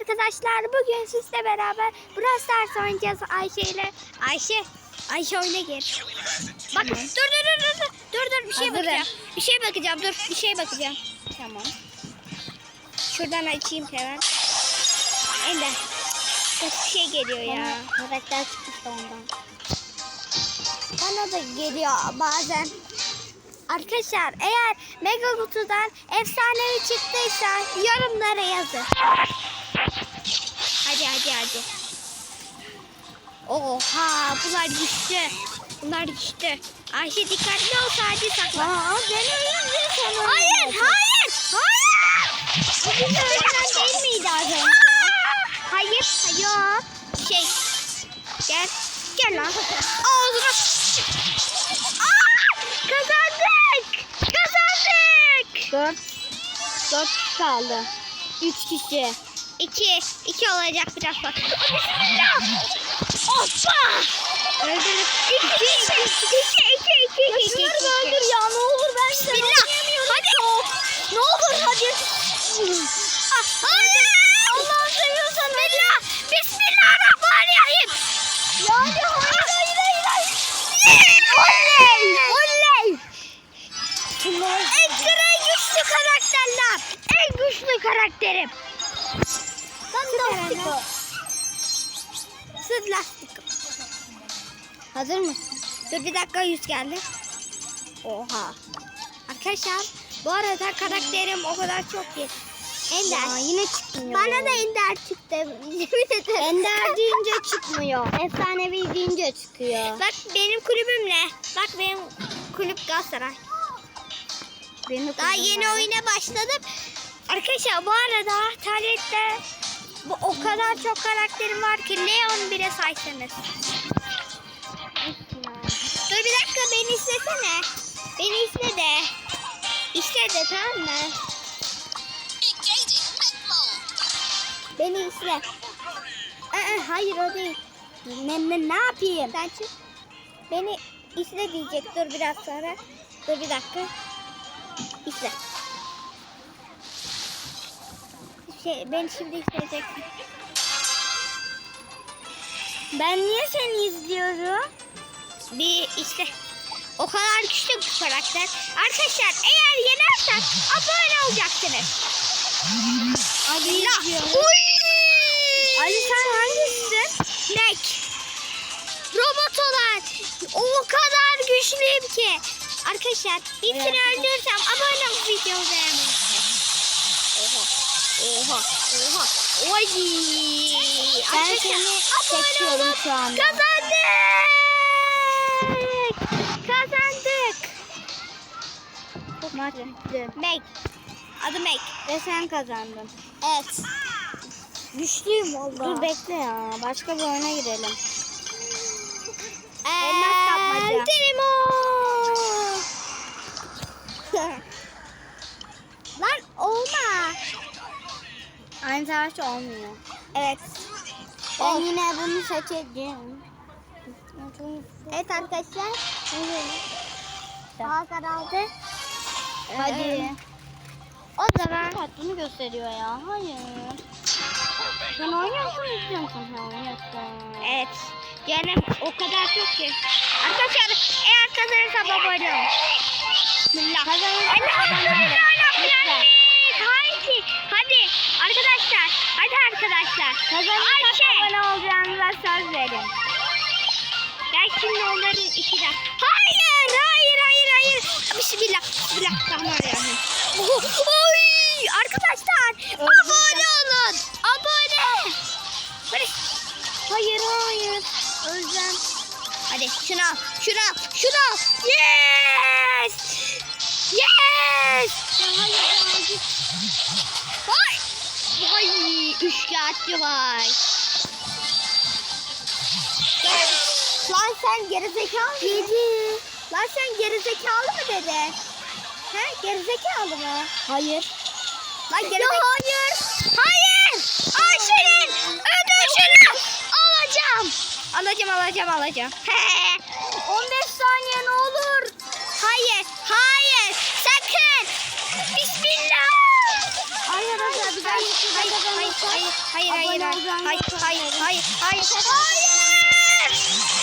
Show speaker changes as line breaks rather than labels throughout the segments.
arkadaşlar. Bugün sizle beraber Brawl Stars oynayacağız Ayşe ile. Ayşe, Ayşe oyuna gir. Bak dur dur dur dur dur. Dur bir şey
Hazırım.
bakacağım. Bir şey bakacağım dur bir şey bakacağım. Tamam. Şuradan açayım hemen. Ender. Kötü bir şey geliyor ya.
Karakter çıkmıştı ondan.
Bana da geliyor bazen. Arkadaşlar eğer Mega Kutu'dan efsanevi çıktıysa yorumlara yazın. Hadi hadi hadi. Oha bunlar güçlü. Bunlar güçlü. Ayşe dikkatli ol sadece sakla.
Aa ben ölünce sen
Hayır hayır hayır.
Bugün de öğretmen değil miydi az önce?
Hayır hayır. Şey gel gel lan. Ağzına. Aa, kazandık. Kazandık.
Dört. Dört kaldı. Üç kişi.
İki. iki olacak biraz bak. Bismillah. Hoppa. Öldürüp. İki. İki. İki. İki. İki. İki.
Şunları
iki.
da öldür ya ne olur ben sen
Bismillah. Hadi.
Ne olur hadi.
Ah, Hayır.
Allah'ını seviyorsan
Bismillah. Bismillahirrahmanirrahim.
Yani hayır hayır hayır hayır.
Oley. Oley. En güçlü karakterler. En güçlü karakterim.
Fantastico.
Sırt lastik.
Hazır mısın?
Dur bir dakika yüz geldi. Oha. Arkadaşlar bu arada karakterim o kadar çok ki. Ender.
Ya, yine çıkmıyor.
Bana da Ender çıktı.
Ender deyince çıkmıyor. Efsanevi deyince çıkıyor.
Bak benim kulübüm ne? Bak benim kulüp Galatasaray.
Benim
Daha yeni oyuna başladım. Arkadaşlar bu arada tablette bu o kadar çok karakterim var ki Leon bile saysanız. Dur bir dakika beni izlesene. Beni izle de. İzle de tamam mı? Beni izle. Aa, hayır o değil. Ne, ne, ne yapayım? Sen çık. Beni izle diyecek. Dur biraz sonra. Dur bir dakika. İzle. Beni şimdi izleyeceksin.
Ben niye seni izliyorum?
Bir işte o kadar güçlü bir karakter. Arkadaşlar eğer yenersek abone olacaksınız.
Ali! Ali sen hangisisin?
Nek. Robot olan. O kadar güçlüyüm ki. Arkadaşlar hepsini öldürürsem abone olup videomu beğenmeyi Oha. Oha. Oha. Oy.
Ben
Arkadaşlar,
seni seçiyorum şu anda.
Kazandık. Kazandık.
Maç bitti.
Meg. Adı Meg.
Ve sen kazandın.
Evet. Güçlüyüm valla.
Dur bekle ya. Başka bir oyuna girelim.
Elmas
Elmas kapmaca.
Eltimo.
Aynı savaş olmuyor.
Evet.
Ben
Ol.
yine bunu seçeceğim.
Evet arkadaşlar. Hava karardı.
Hadi.
O zaman
Kartını gösteriyor ya. Hayır. Sen oynuyorsun izliyor musun? Ha oynuyorsun.
evet. Yani o kadar çok ki. Arkadaşlar eğer kazanırsam abone olun. Bismillah. Elhamdülillah. Haydi. Arkadaşlar. Hadi arkadaşlar.
Kazanırsak
Ayşe.
abone olacağınıza söz verin.
Gel şimdi onların işine. Hayır, hayır, hayır, hayır. Bismillah, bismillahirrahmanirrahim. Oh, Oy, arkadaşlar, abone olun. Abone. Hayır, hayır. Özlem. Hadi şunu al, şunu al, şunu al. Yes. Yes. Vay. Vay, üçkağıtçı vay. Lan sen gerizekalı mı? Dedi. Lan sen gerizekalı mı dedi? He gerizekalı mı?
Hayır.
Lan gerizekalı. hayır. Hayır. Ayşe'nin ödüşünü alacağım. Alacağım alacağım alacağım.
15 saniye ne olur.
hayır. Hayır. Sakın. Bismillah.
Hayır hayır.
Hayır, hayır, hayır, Hayır, hayır, hayır, hayır,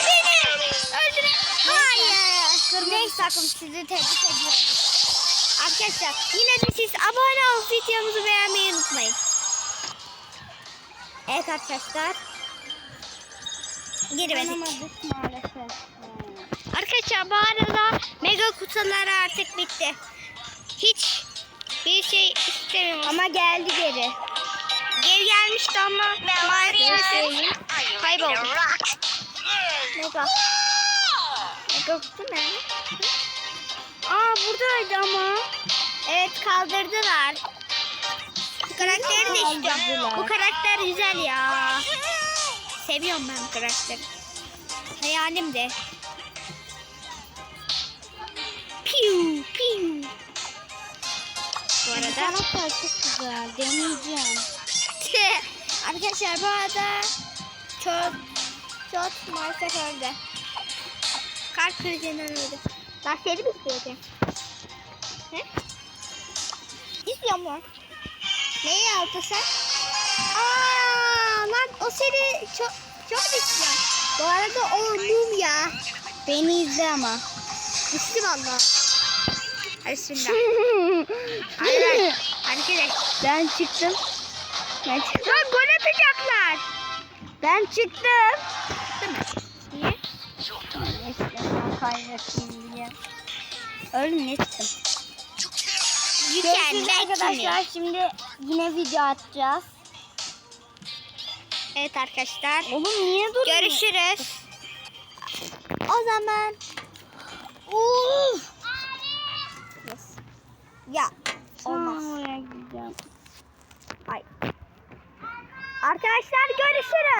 beni öldürün, hayır. Neyse takım sizi tebrik ediyorum. Arkadaşlar yine de siz abone olup videomuzu beğenmeyi unutmayın. Evet arkadaşlar.
Maalesef.
Arkadaşlar bu arada mega kutular artık bitti. Hiç bir şey istemiyorum. Ama geldi geri. Geri gelmişti ama maalesef kayboldu. Mega. Mega kutu ne? Aa buradaydı ama. Evet kaldırdılar. Bu karakteri de istiyorum. Bu karakter güzel ya. Seviyorum ben bu karakteri. Hayalim de. Piu piu. Bu
Bu
arada
karakter çok güzel. Deneyeceğim.
Arkadaşlar bu arada çok çok maalesef öldü. Kalp krizinden öldü. Ben seni mi istiyordum? He? İstiyorum lan. Neyi aldın sen? Aa lan o seni çok çok istiyor. Bu arada o mum ya.
Beni izle ama.
Düştü valla. Hadi bismillah. Hadi Arkadaş.
Ben çıktım. Ben çıktım.
Lan gol atacaklar.
Ben çıktım.
Mi? Niye?
Neyse ben kaybettim diye. Ölmüştüm.
You can
Görüşürüz arkadaşlar. Şimdi yine video atacağız.
Evet arkadaşlar.
Oğlum niye durdun?
Görüşürüz. O zaman. Uf. Ya. Olmaz.
Oraya gideceğim.
Ay. Arkadaşlar görüşürüz.